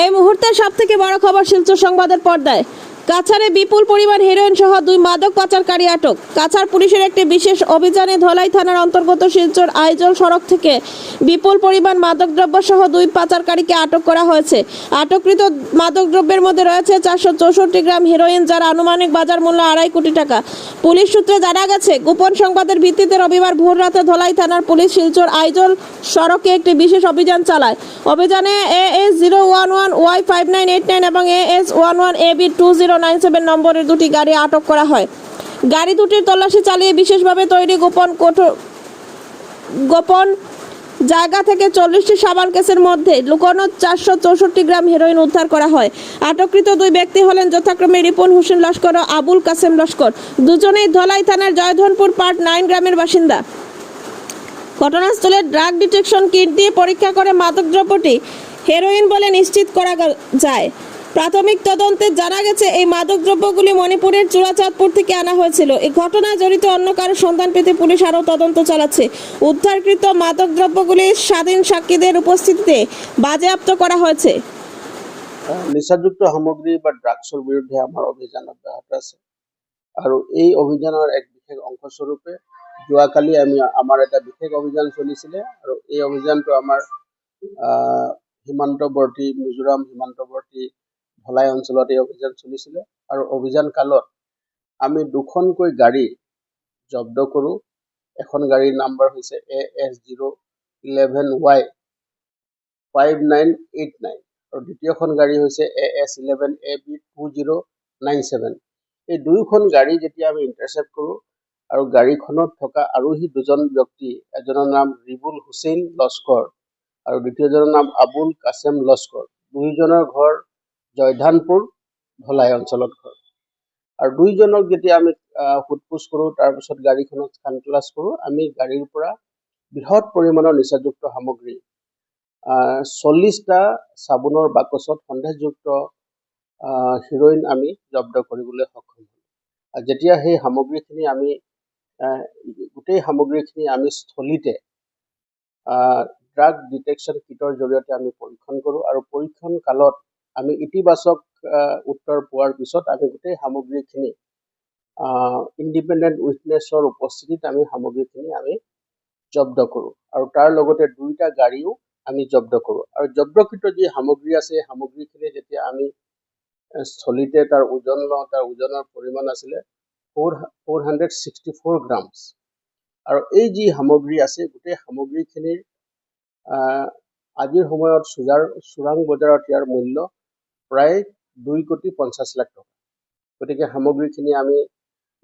এই মুহূর্তে সব থেকে বড় খবর শিলচর সংবাদের পর্দায়। কাছাড়ে বিপুল পরিমাণ হেরোইন সহ দুই মাদক পাচারকারী আটক। কাছাড় পুলিশের একটি বিশেষ অভিযানে ধলাই থানার অন্তর্গত শিলচর আইজল সড়ক থেকে বিপুল পরিমাণ মাদকদ্রব্য সহ দুই পাচারকারীকে আটক করা হয়েছে। আটককৃত মাদকদ্রব্যের মধ্যে রয়েছে চারশো চৌষট্টি গ্রাম হেরোইন যার আনুমানিক বাজার মূল্য আড়াই কোটি টাকা। পুলিশ সূত্রে জানা গেছে, গোপন সংবাদের ভিত্তিতে রবিবার ভোর রাতে ধলাই থানার পুলিশ শিলচর আইজল সড়কে একটি বিশেষ অভিযান চালায়। অভিযানে A S zero one one Y five nine eight nine এবং A S one one A B two zero nine seven নম্বরের দুটি গাড়ি আটক করা হয় গাড়ি দুটির তল্লাশি চালিয়ে বিশেষভাবে তৈরি গোপন কঠোর গোপন জায়গা থেকে চল্লিশটি সাবান কেসের মধ্যে লুকানো চারশো চৌষট্টি গ্রাম হেরোইন উদ্ধার করা হয় আটককৃত দুই ব্যক্তি হলেন যথাক্রমে রিপন হোসেন লস্কর ও আবুল কাসেম লস্কর দুজনেই ধলাই থানার জয়ধনপুর পার্ট নাইন গ্রামের বাসিন্দা ঘটনাস্থলে ড্রাগ ডিটেকশন কিট দিয়ে পরীক্ষা করে মাদকদ্রব্যটি হেরোইন বলে নিশ্চিত করা যায় প্রাথমিক তদন্তে জানা গেছে এই মাদকদ্রব্যগুলি মণিপুরের চূড়াচাঁদপুর থেকে আনা হয়েছিল। এই ঘটনায় জড়িত অন্য কারও সন্ধান পেতে পুলিশ আরও তদন্ত চালাচ্ছে। উদ্ধারকৃত মাদকদ্রব্যগুলি স্বাধীন সাক্ষীদের উপস্থিতিতে বাজেয়াপ্ত করা হয়েছে। নিচাযুক্ত সামগ্ৰী বা ড্ৰাগছৰ বিৰুদ্ধে আমাৰ অভিযান অব্যাহত আছে। আৰু এই অভিযানৰ এক বিশেষ অংশস্বৰূপে যোৱাকালি আমি আমাৰ এটা বিশেষ অভিযান চলিছিলে আৰু এই অভিযানটো আমাৰ আহ, সীমান্তৱৰ্তী মিজোৰাম সীমান্তৱৰ্তী ধলাই অঞ্চলত এই অভিযান চলিছিলে আৰু অভিযান কালত আমি দুখনকৈ গাড়ী জব্দ কৰোঁ। এখন গাড়ীৰ নাম্বাৰ হৈছে A S zero' eleven Y five nine eight nine আৰু দ্বিতীয়খন গাড়ী হৈছে A S eleven A B two zero' nine seven এই দুয়োখন গাড়ী যেতিয়া আমি ইণ্টাৰচেপ্ট কৰোঁ আৰু গাড়ীখনত থকা আৰোহী দুজন ব্যক্তি এজনৰ নাম ৰিবুল হুছেইন লস্কৰ আৰু দ্বিতীয়জনৰ নাম আবুল কাছেম লস্কৰ দুয়োজনৰ ঘৰ জয়ধানপুৰ ধলাই অঞ্চলত ঘৰ। আৰু দুইজনক যেতিয়া আমি আহ, সোধ-পোছ কৰোঁ তাৰপিছত গাড়ীখনত খানতলাচ কৰোঁ আমি গাড়ীৰ পৰা বৃহৎ পৰিমাণৰ নিচাযুক্ত সামগ্ৰী চল্লিছটা চাবোনৰ বাকচত সন্দেহযুক্ত হিৰ'ইন আমি জব্দ কৰিবলৈ সক্ষম হ'লোঁ। যেতিয়া সেই সামগ্ৰীখিনি আমি গোটেই সামগ্ৰীখিনি আমি স্থলীতে ড্ৰাগ ডিটেকশ্যন কিটৰ জৰিয়তে আমি পৰীক্ষণ কৰোঁ আৰু পৰীক্ষণ কালত আমি ইতিবাচক উত্তৰ পোৱাৰ পিছত আমি গোটেই সামগ্ৰীখিনি ইণ্ডিপেণ্ডেণ্ট উইটনেছৰ উপস্থিতিত আমি সামগ্ৰীখিনি আমি জব্দ কৰোঁ। আৰু তাৰ লগতে দুইটা গাড়ীও আমি জব্দ কৰোঁ। আৰু জব্দকৃত যি সামগ্ৰী আছে সেই সামগ্ৰীখিনি যেতিয়া আমি স্থলীতে তাৰ ওজন লওঁ তাৰ ওজনৰ পৰিমাণ আছিলে four four hundred sixty four grams. আৰু এই যি সামগ্ৰী আছে গোটেই সামগ্ৰীখিনিৰ আজিৰ সময়ত চুজাৰ চোৰাং বজাৰত ইয়াৰ মূল্য প্ৰায় দুই কোটি পঞ্চাছ লাখ টকা। গতিকে সামগ্ৰীখিনি আমি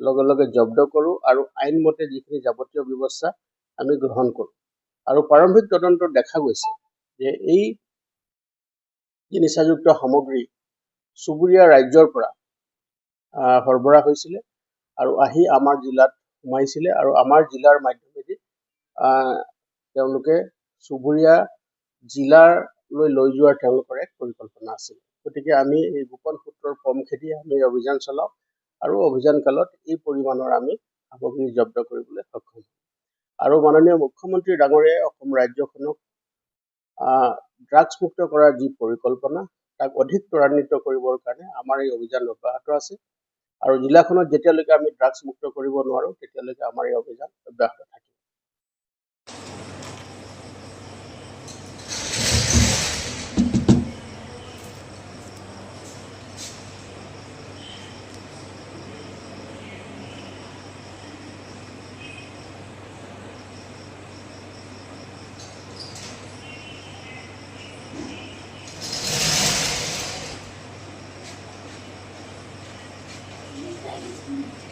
লগে লগে জব্দ কৰোঁ আৰু আইনমতে যিখিনি যাৱতীয় ব্যৱস্থা আমি গ্ৰহণ কৰোঁ। আৰু প্ৰাৰম্ভিক তদন্তত দেখা গৈছে যে এই নিচাযুক্ত সামগ্ৰী চুবুৰীয়া ৰাজ্যৰ পৰা সৰবৰাহ হৈছিলে আৰু আহি আমাৰ জিলাত সোমাইছিলে আৰু আমাৰ জিলাৰ মাধ্যমেদি তেওঁলোকে চুবুৰীয়া জিলালৈ লৈ যোৱাৰ তেওঁলোকৰ এক পৰিকল্পনা আছিল। গতিকে আমি এই গোপন সূত্ৰৰ পম খেদি আমি অভিযান চলাওঁ আৰু অভিযান কালত এই পৰিমাণৰ আমি সামগ্ৰী জব্দ কৰিবলৈ সক্ষম হওঁ আৰু মাননীয় মুখ্যমন্ত্ৰী ডাঙৰীয়াই অসম ৰাজ্যখনক ড্ৰাগছ মুক্ত কৰাৰ যি পৰিকল্পনা তাক অধিক ত্বৰান্বিত কৰিবৰ কাৰণে আমাৰ এই অভিযান অব্যাহত আছে। আৰু জিলাখনত যেতিয়ালৈকে আমি ড্ৰাগছ মুক্ত কৰিব নোৱাৰোঁ তেতিয়ালৈকে আমাৰ এই অভিযান অব্যাহত Thanks.